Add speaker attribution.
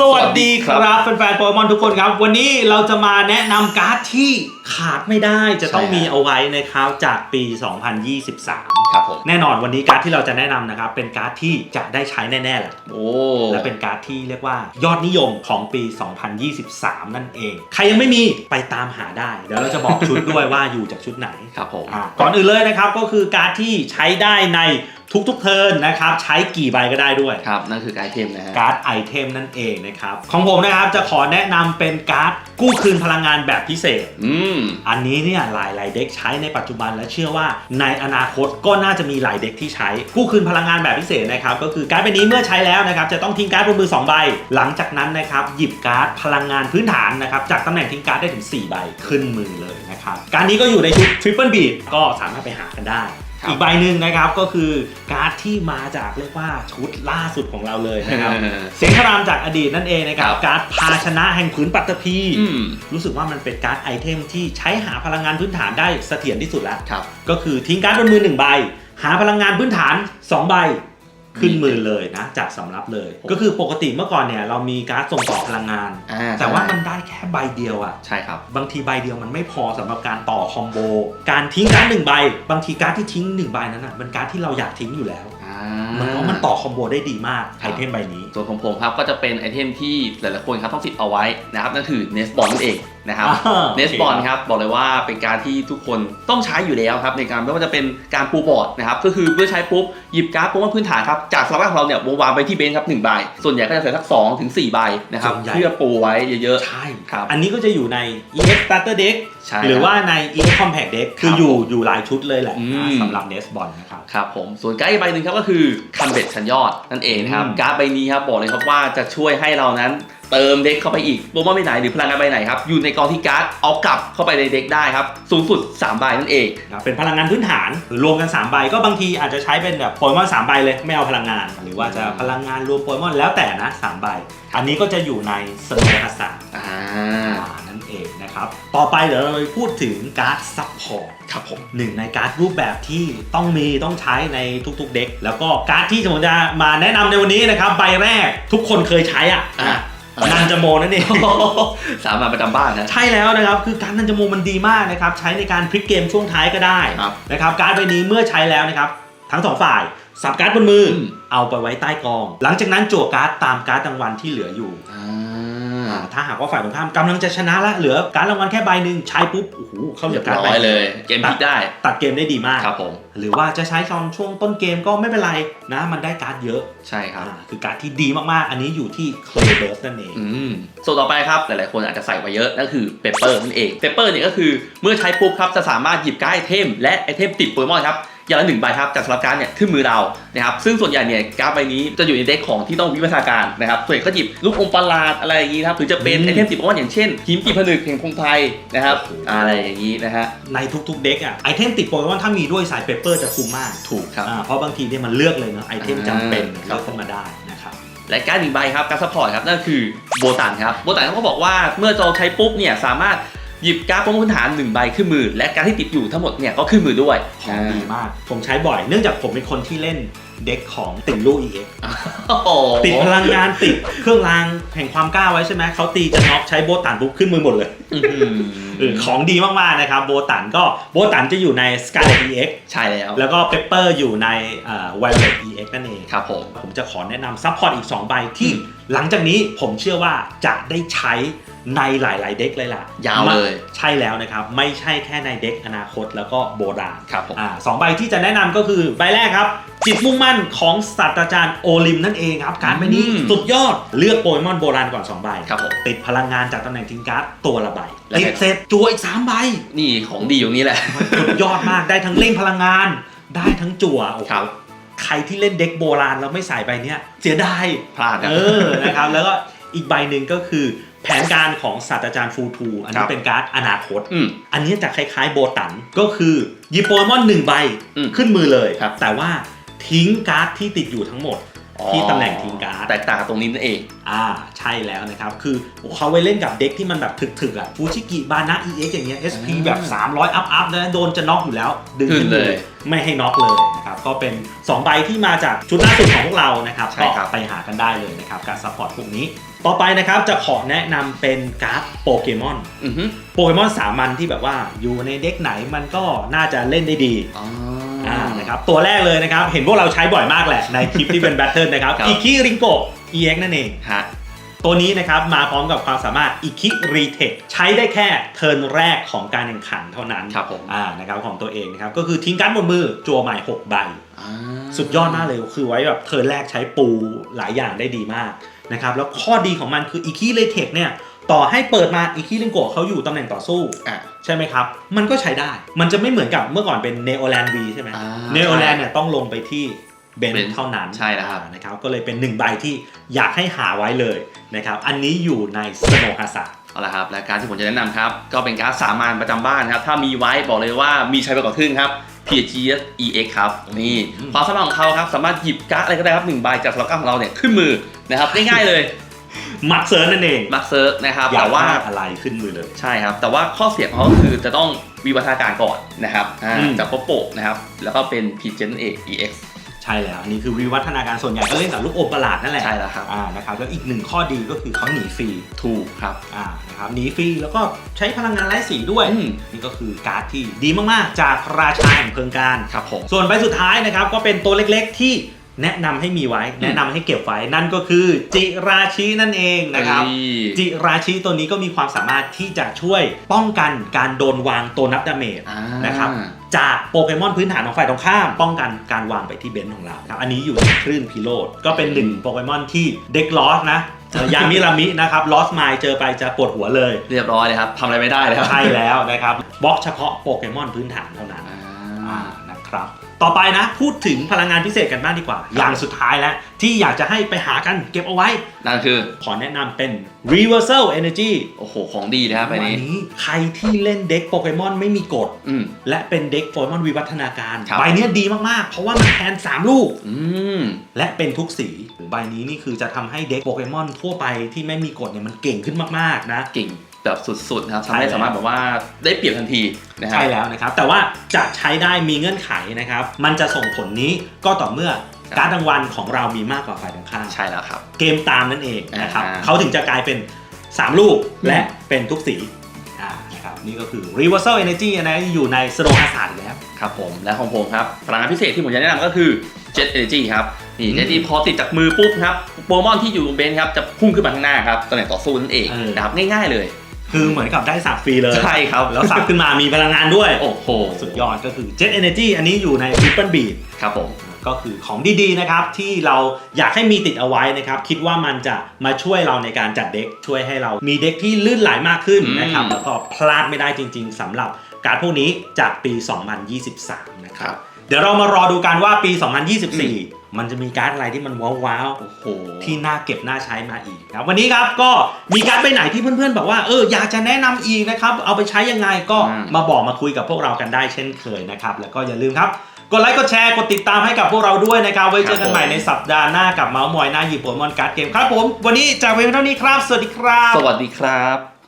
Speaker 1: สวัสดีครับแฟนๆโปเกมอนทุกคนครับ วันนี้เราจะมาแนะนำการ์ดที่ขาดไม่ได้จะต้อง
Speaker 2: ใช่
Speaker 1: มีเอาไว้นะครับจากปี 2023
Speaker 2: ครับผม
Speaker 1: แน่นอนวันนี้การ์ดที่เราจะแนะนำนะครับ เป็นการ์ดที่จะได้ใช้แน่ๆแหละ
Speaker 2: โอ้
Speaker 1: และเป็นการ์ดที่เรียกว่ายอดนิยมของปี 2023 นั่นเอง ใครยังไม่มีไปตามหาได้ เดี๋ยวเราจะบอกชุดด้วยว่าอยู่จากชุดไหน
Speaker 2: ครับผม
Speaker 1: อะก่อนอื่นเลยนะครับก็คือการ์ดที่ใช้ได้ใน ทุกๆเทิร์นนะครับใช้กี่ใบก็ได้ด้วย
Speaker 2: ครับนั่นคือไอเทมนะฮะ
Speaker 1: การ์ดไอเทมนั่นเองนะครับ ของผมนะครับจะขอแนะนำเป็นการ์ดกู้คืนพลังงานแบบพิเศษ
Speaker 2: อืม
Speaker 1: อันนี้เนี่ยหลายๆเด็กใช้ในปัจจุบันและเชื่อว่าในอนาคตก็น่าจะมีหลายเด็กที่ใช้ กู้คืนพลังงานแบบพิเศษนะครับก็คือการ์ดใบนี้เมื่อใช้แล้วนะครับจะต้องทิ้งการ์ดบนมือ2ใบ หลังจากนั้นนะครับหยิบการ์ดพลังงานพื้นฐานนะครับจากตำแหน่งทิ้งการ์ดได้ถึง 4 ใบขึ้นมือเลยนะครับการดนี้ก็อยู่ในชุด Triple Beat ก็สามารถไปหากันได้
Speaker 2: ครับ
Speaker 1: อีกใบหนึ่งนะครับก็คือการ์ดที่มาจากเรียกว่าชุดล่าสุดของเราเลยนะครับเสียงครามจากอดีตนั่นเองนะครับ
Speaker 2: ครับ
Speaker 1: การ์ดภาชนะแห่งผืนปัตตภี
Speaker 2: อืม
Speaker 1: รู้สึกว่ามันเป็นการ์ดไอเทมที่ใช้หาพลังงานพื้นฐานได้เสถียรที่สุดแล้ว
Speaker 2: ครับ
Speaker 1: ก็คือทิ้งการ์ดบนมือหนึ่งใบ หาพลังงานพื้นฐาน 2 ใบ ขึ้นมือเลยนะ จากสำรับเลย ก็คือปกติเมื่อก่อนเนี่ยเรามีการ์ดส่งต่อพลังงาน
Speaker 2: อ่า
Speaker 1: แต่ว่า
Speaker 2: ใช่
Speaker 1: มันได้แค่ใบเดียวอะ
Speaker 2: ใช่ครับ
Speaker 1: บางทีใบเดียวมันไม่พอสำหรับการต่อคอมโบ การทิ้งการ์ดหนึ่งใบ บางทีการ์ดที่ทิ้งหนึ่งใบนั้นอะเป็นการ์ดที่เราอยากทิ้งอยู่แล้ว
Speaker 2: อ่า
Speaker 1: มันเพราะมันต่อคอมโบได้ดีมาก
Speaker 2: ครั
Speaker 1: ไอบเทมใบนี้
Speaker 2: ส่วนของผมครับก็จะเป็นไอเทมที่หลายๆคนครับต้องติดเอาไว้นะครับนั่นคือเนสบอลนั่นเองนะครับ
Speaker 1: อ่า
Speaker 2: เนสบอลครับบอกเลยว่าเป็นการที่ทุกคนต้องใช้อยู่แล้วครับในการไม่ว่าจะเป็นการปูบอร์ดนะครับก็คือเมื่อใช้ปุ๊บหยิบการ์ดโปเกมอนพื้นฐานครับจากสลับของเราเนี่ยวางไปที่เบนซ์ครับหนึ่งใบ ส่วนใหญ่ก็จะใส่สักสองถึงสี่ใบนะครับ
Speaker 1: ส่วนใหญ่
Speaker 2: เพื่อปูไว้เยอะ
Speaker 1: ใช่
Speaker 2: ครับ
Speaker 1: อันนี้ก็จะอยู่ใน EX Starter Deck
Speaker 2: ๆใช่
Speaker 1: หรือ
Speaker 2: คบ
Speaker 1: ว่าใน EX Compact Deck คือ
Speaker 2: ครับ
Speaker 1: อยู่อยู่หลายชุดเลยแหละ
Speaker 2: อืม
Speaker 1: อ่าสำหรับ Nest b o l นะครับ
Speaker 2: ครับผมส่วนการ์ดอีกใบหนึ่งครับก็คือคันเบ็ดชั้นยอดนั่นเองนะครับ
Speaker 1: อืม
Speaker 2: การ์ดใบนี้ครับบอกเลยครับว่าจะช่วยให้เรานั้น เติมเด็กเข้าไปอีกโปเกมอนใบไหนหรือพลังงานใบไหนครับอยู่ในกองที่การ์ดเอากลับเข้าไปในเด็กได้ครับสูงสุด3ใบนั่นเอง
Speaker 1: นะเป็นพลังงานพื้นฐาน หรือรวมกัน 3 ใบ ก็บางทีอาจจะใช้เป็นแบบโปเกมอน3ใบเลย ไม่เอาพลังงาน หรือว่าจะพลังงานรวมโปเกมอนแล้วแต่นะ 3 ใบ อันนี้ก็จะอยู่ในสโนว์ฮัสซา
Speaker 2: อ่า
Speaker 1: นั่นเองนะครับ ต่อไปเดี๋ยวเราไปพูดถึงการ์ดซัพพอร์ต
Speaker 2: ครับผม
Speaker 1: หนึ่งในการ์ดรูปแบบที่ต้องมีต้องใช้ในทุกๆเด็ก แล้วก็การ์ดที่ผมจะมาแนะนำในวันนี้นะครับใบแรกทุกคนเคยใช้อะ
Speaker 2: อะ
Speaker 1: นันจโมนั่นเอง
Speaker 2: สามารถประจำบ้านนะ
Speaker 1: ใช่แล้วนะครับ คือการดนันจโมมันดีมากนะครับ ใช้ในการพลิกเกมช่วงท้ายก็ได้
Speaker 2: ครับ
Speaker 1: นะครับการ์ดใบนี้เมื่อใช้แล้วนะครับ ทั้งสองฝ่ายสับการ์ดบนมืออ
Speaker 2: ม
Speaker 1: เอาไปไว้ใต้กอง หลังจากนั้นจั่วการ์ดตามการ์ดรางวัลที่เหลืออยู่
Speaker 2: อ่า
Speaker 1: อ่า ถ้าหากว่าฝ่ายตรงข้ามกำลังจะชนะละเหลือการดรางวัลแค่ใบหนึ่งใช้ปุ๊บโอ้โหเขาเหลื
Speaker 2: เรี
Speaker 1: อย
Speaker 2: บ
Speaker 1: การ์ด
Speaker 2: ร้
Speaker 1: ใบ
Speaker 2: อย
Speaker 1: ดีว
Speaker 2: เลย เกมพลิกได้
Speaker 1: ตัดเกมได้ดีมาก
Speaker 2: ครับผม
Speaker 1: หรือว่าจะใช้ตอนช่วงต้นเกมก็ไม่เป็นไรนะมันได้การ์ดเยอะ
Speaker 2: ใช่ครับ
Speaker 1: อ่าคือการ์ดที่ดีมากๆ อันนี้อยู่ที่เคลเบิร์สนั่นเอง
Speaker 2: อืมส่วนต่อไปครับหลายๆคนอาจจะใส่มาเยอะนั่นคือเปเปอร์นั่นเองเปเปอร์เนี่ยก็คือเมื่อใช้ปุ๊บครับจะสามารถหยิบการ์ดไอเทมและไอเทมติดโปเกมอนครับ อย่างละหนึ่งใบครับจากสำหรับการดเนี่ยขึ้นมือเรานะครับซึ่งส่วนใหญ่เนี่ยการ์ดใบนี้จะอยู่ในเด็กของที่ต้องวิวัฒนาการนะครับส่วนใหญ่ก็หยิบลูกอมประหลาดอะไรอย่างนี้ครับหรือจะเป็น
Speaker 1: อืม
Speaker 2: ไอเทมติดโปเกมอนอย่างเช่นหิมกีผนึกแห่งพงไพรนะครับ
Speaker 1: โอ้โห
Speaker 2: อะไรอย่างนี้นะฮะ
Speaker 1: ในทุกๆเด็กอะไอเทมติดโปเกมอนถ้ามีด้วยสายเปเปอร์จะคุ้มมาก
Speaker 2: ถูกครับ
Speaker 1: อ่าเพราะบางทีเนี่ยมันเลือกเลยเนาะไอเทมจำเป็น
Speaker 2: ครั
Speaker 1: เลื
Speaker 2: บ
Speaker 1: อกขึ้นมาได้นะครับ
Speaker 2: และการดหนึ่งใบครับการซัพพอร์ตครับนั่นคือโบตันครับโบตันเขาก็บอกว่าเมื่อเราใช้ปุ๊บเนี่ยสามารถ หยิบการ์ดโปรโมทพื้นฐานหนึ่งใบขึ้นมือ และการดที่ติดอยู่ทั้งหมดเนี่ยก็ขึ้นมือด้วย
Speaker 1: ของดีมาก ผมใช้บ่อยเนื่องจากผมเป็นคนที่เล่นเด็กของติดลูก EX
Speaker 2: โอ้โห
Speaker 1: ติดพลังงานติดเครื่องรางแห่งความกล้าไว้ใช่ไหมเขาตีจะน็อกใช้โบตันปุ๊บขึ้นมือหมดเลย
Speaker 2: อื้อหือ
Speaker 1: เออของดีมากๆนะครับโบตันก็โบตันจะอยู่ใน Scarlet EX
Speaker 2: ใช่แล้ว
Speaker 1: แล้วก็เปเปอร์อยู่ในเอ่อ Violet EX นั่นเอง
Speaker 2: ครับผม
Speaker 1: ผมจะขอแนะนำซัพพอร์ตอีก 2 ใบที่หลังจากนี้ผมเชื่อว่าจะได้ใช้ ในหลาย ๆ เด็กเลยล่ะ
Speaker 2: ยาวเลย
Speaker 1: ใช่แล้วนะครับ ไม่ใช่แค่ในเด็กอนาคตแล้วก็โบราณ
Speaker 2: ครับผม
Speaker 1: อ่าสองใบที่จะแนะนำก็คือใบแรกครับ จิตมุ่งมั่นของศาสตราจารย์โอลิมนั่นเองครับ การดใบนี้
Speaker 2: อืม
Speaker 1: สุดยอดเลือกโปเกมอนโบราณก่อน2ใบ
Speaker 2: ครับผม
Speaker 1: ติดพลังงานจากตำแหน่งทิ้งการ์ดตัวละใบ
Speaker 2: และ
Speaker 1: ติดเสร็จจัวอีก3ใบ
Speaker 2: นี่ของดีอยู่นี้แหละ
Speaker 1: สุดยอดมากได้ทั้งเร่งพลังงาน ได้ทั้งจั่วโอ้โห
Speaker 2: ครับ
Speaker 1: ใครที่เล่นเด็กโบราณแล้วไม่ใส่ใบเนี้ยเสียดาย
Speaker 2: พลาดครับ
Speaker 1: เออนะครับแล้วก็อีกใบหนึ่งก็คือ แผนการของศาสตราจารย์ฟูทู อัน
Speaker 2: ครั
Speaker 1: นี้
Speaker 2: บ
Speaker 1: เป็นการ์ดอนาคต
Speaker 2: อืม
Speaker 1: อันนี้จะคล้ายๆโบตัน ก็คือหยิบโปเกมอนหนึ่งใบ
Speaker 2: อืม
Speaker 1: ขึ้นมือเลย
Speaker 2: ครับ
Speaker 1: แต่ว่าทิ้งการ์ดที่ติดอยู่ทั้งหมด ที่ตำแหน่งทิ้งการ์ด
Speaker 2: แตกต่างกับตรงนี้นั่นเอง
Speaker 1: อ่าใช่แล้วนะครับ คือเขาไว้เล่นกับเด็กที่มันแบบถึกๆอะฟูชิกิบานะ EX อย่างเงี้ย SP แบบ 300 อัพอัพนะโดนจะน็อกอยู่แล้ว ดึง
Speaker 2: ขึ้นเลย
Speaker 1: ไม่ให้น็อกเลยนะครับ ก็เป็น 2 ใบที่มาจากชุดล่าสุดของพวกเรานะครับ
Speaker 2: ใช่
Speaker 1: ก็
Speaker 2: ครับ
Speaker 1: ไปหากันได้เลยนะครับการซัพพอร์ตพวกนี้ ต่อไปนะครับจะขอแนะนำเป็นการ์ดโปเกมอน
Speaker 2: อือฮึ
Speaker 1: โปเกมอนสามัญที่แบบว่าอยู่ในเด็กไหนมันก็น่าจะเล่นได้ดี
Speaker 2: อ๋อ
Speaker 1: อ่านะครับตัวแรกเลยนะครับ เห็นพวกเราใช้บ่อยมากแหละในคลิปที่เป็นแบทเทิลนะครับ
Speaker 2: ครับ
Speaker 1: อิคิริงโก EX นั่นเอง
Speaker 2: ฮะ
Speaker 1: ตัวนี้นะครับมาพร้อมกับความสามารถอิคิรีเทคใช้ได้แค่เทิร์นแรกของการแข่งขันเท่านั้น
Speaker 2: ครับผม
Speaker 1: อ่านะครับของตัวเองนะครับ ก็คือทิ้งการ์ดบนมือจัวใหม่6ใบ
Speaker 2: อ่า
Speaker 1: สุดยอดมากเลยคือไว้แบบเทิร์นแรกใช้ปูหลายอย่างได้ดีมากนะครับแล้วข้อดีของมันคืออิคิรีเทคเนี่ย ต่อให้เปิดมาอิคิริงโกเขาอยู่ตำแหน่งต่อสู้
Speaker 2: อะ
Speaker 1: ใช่ไหมครับ มันก็ใช้ได้ มันจะไม่เหมือนกับเมื่อก่อนเป็นเนโอแลนวีใช่ไหม
Speaker 2: อ่า
Speaker 1: เนโอแลนเนี่ยต้องลงไปที่เบน
Speaker 2: Bench
Speaker 1: เท่านั้น
Speaker 2: ใช่แล้วครับ
Speaker 1: อ่านะครับ ก็เลยเป็นหนึ่งใบที่อยากให้หาไว้เลยนะครับ อันนี้อยู่ในสโนฮาซา
Speaker 2: เอาละครับและการดที่ผมจะแนะนำครับ ก็เป็นการดสามัญประจำบ้านครับ ถ้ามีไว้บอกเลยว่ามีใช้ไปกว่าครึ่งครับ PGS EX ครับนี่
Speaker 1: อืม
Speaker 2: ความสามารถของเขาครับสามารถหยิบการ์ดอะไรก็ได้ครับหนึ่งใบจากสล็อตการ์ดของเราเนี่ยขึ้นมือนะครับง่ายๆเลย
Speaker 1: มักเซิร์นนั่นเอง
Speaker 2: มักเซิร์ชนะครับ
Speaker 1: อยาก
Speaker 2: แต่ว่า
Speaker 1: ว่าอะไรขึ้นมือเลย
Speaker 2: ใช่ครับ แต่ว่าข้อเสียของเขาก็คือจะต้องวิวัฒนาการก่อนนะครับอ่า
Speaker 1: อืม
Speaker 2: จากโปโปะนะครับ แล้วก็เป็น PGN เอก EX
Speaker 1: ใช่แล้ว อันนี้คือวิวัฒนาการส่วนใหญ่ก็เล่นกับลูกอมประหลาดนั่นแหละ
Speaker 2: ใช่แล้วครับ
Speaker 1: อ่านะครับแล้วอีกหนึ่งข้อดีก็คือเขาหนีฟรี
Speaker 2: ถูกครับ
Speaker 1: อ่านะครับหนีฟรีแล้วก็ใช้พลังงานไร้สีด้วย
Speaker 2: อืม
Speaker 1: นี่ก็คือการ์ดที่ดีมากๆ จากราชาแห่งเพลิงการ
Speaker 2: ครับผม
Speaker 1: ส่วนใบสุดท้ายนะครับก็เป็นตัวเล็กๆที่ แนะนำให้มีไว้ แนะนำให้เก็บไว้นั่นก็คือ จิราชินั่นเองนะครับ
Speaker 2: เอ้ย
Speaker 1: จิราชิตัวนี้ก็มีความสามารถที่จะช่วยป้องกันการโดนวางตัวนับดาเมจ
Speaker 2: อ่า
Speaker 1: นะครับ จากโปเกมอนพื้นฐานของฝ่ายตรงข้าม ป้องกันการวางไปที่เบนซ์ของเราครับอันนี้อยู่ในคลื่นพิโรดก็เป็นหนึ่งโปเกมอนที่เด็กลอสนะเจอยามิรามินะครับลอสไมล์เจอไปจะปวดหัวเลย
Speaker 2: เรียบร้อยเลยครับทำอะไรไม่ได้เลยครับ
Speaker 1: ใช่แล้วนะครับบล็อกเฉพาะโปเกมอนพื้นฐานเท่านั้น
Speaker 2: อ่า
Speaker 1: อ่านะครับ ต่อไปนะ พูดถึงพลังงานพิเศษกันบ้างดีกว่า อย่างสุดท้ายแล้ว ที่อยากจะให้ไปหากันเก็บเอาไว้
Speaker 2: นั่นคือ
Speaker 1: ขอแนะนำเป็น Reversal Energy
Speaker 2: โอ้โห ของดีนะครับไป
Speaker 1: วัน
Speaker 2: นี้
Speaker 1: นี้ใครที่เล่นเด็กโปเกมอนไม่มีกฎ
Speaker 2: อืม
Speaker 1: และเป็นเด็กโปเกมอนวิวัฒนาการ
Speaker 2: ครับ
Speaker 1: ใบเนี้ยดีมากๆ เพราะว่ามันแทน 3 ลูก
Speaker 2: อืม
Speaker 1: และเป็นทุกสีใบนี้นี่คือจะทำให้เด็กโปเกมอนทั่วไปที่ไม่มีกฎเนี่ยมันเก่งขึ้นมากๆนะ
Speaker 2: เก่ง แบบสุดๆนะครับ
Speaker 1: ใช่
Speaker 2: ทำให้
Speaker 1: แล้ว
Speaker 2: สามารถแบบว่าได้เปรียบทันทีนะครั
Speaker 1: ใช่แล้วนะครับ แต่ว่าจะใช้ได้มีเงื่อนไขนะครับ มันจะส่งผลนี้ก็ต่อเมื่อ
Speaker 2: ครับ
Speaker 1: การดรางวัลของเรามีมากกว่าฝ่ายตรงข้าม
Speaker 2: ใช่แล้วครับ
Speaker 1: เกมตามนั่นเองนะครับ
Speaker 2: อ่า
Speaker 1: เขาถึงจะกลายเป็น 3 ลูก
Speaker 2: อืม
Speaker 1: และเป็นทุกสีอ่านะครับนี่ก็คือ Reversal Energy นะอยู่ใน Snow Hazard อีกแล้ว
Speaker 2: ครับผมและของผมครับพลังงานพิเศษที่ผมจะแนะนำก็คือ Jet Energy ครับนี่
Speaker 1: อืม
Speaker 2: Jet Energy พอติดจากมือปุ๊บครับโปเกมอนที่อยู่บนเบนซ์ครับจะพุ่งขึ้นมาข้างหน้าครับตำแหน่งต่อสู้นั่นเอง
Speaker 1: เออ
Speaker 2: นะครับง่ายๆเลย
Speaker 1: คือเหมือนกับได้สับฟรีเลย
Speaker 2: ใช่ครับ
Speaker 1: แล้วสับขึ้นมามีพลังงานด้วย
Speaker 2: โอ้โห
Speaker 1: สุดยอดก็คือ Jet Energy อันนี้อยู่ใน Triple Beat
Speaker 2: ครับผม
Speaker 1: ก็คือของดีๆนะครับที่เราอยากให้มีติดเอาไว้นะครับ คิดว่ามันจะมาช่วยเราในการจัดเด็กช่วยให้เรามีเด็กที่ลื่นไหลมากขึ้น
Speaker 2: อืม
Speaker 1: นะครับ แล้วก็พลาดไม่ได้จริง ๆสำหรับการดพวกนี้จากปี 2023 นะค
Speaker 2: ค
Speaker 1: รั
Speaker 2: รับบ
Speaker 1: เดี๋ยวเรามารอดูกันว่าปี 2024 มันจะมีการดอะไรที่มันว้าว
Speaker 2: โอ้โห
Speaker 1: ๆที่น่าเก็บน่าใช้มาอีกนะครับวันนี้ครับก็มีการดไปไหนที่เพื่อนๆ บอกว่าเอออยากจะแนะนำอีกนะครับ เอาไปใช้ยังไงก็
Speaker 2: อืม
Speaker 1: มาบอกมาคุยกับพวกเรากันได้เช่นเคยนะครับ แล้วก็อย่าลืมครับกดไลค์กดแชร์กดติดตามให้กับพวกเราด้วยนะครับ ไว้เจอกันใหม่ในสัปดาห์หน้ากับเมาส์มอยหน้าหยิบโปเกมอนการ์ดเกมครับผม วันนี้จากเพียงเท่านี้ครับ สวัสดีครับ
Speaker 2: สวัสดีครับ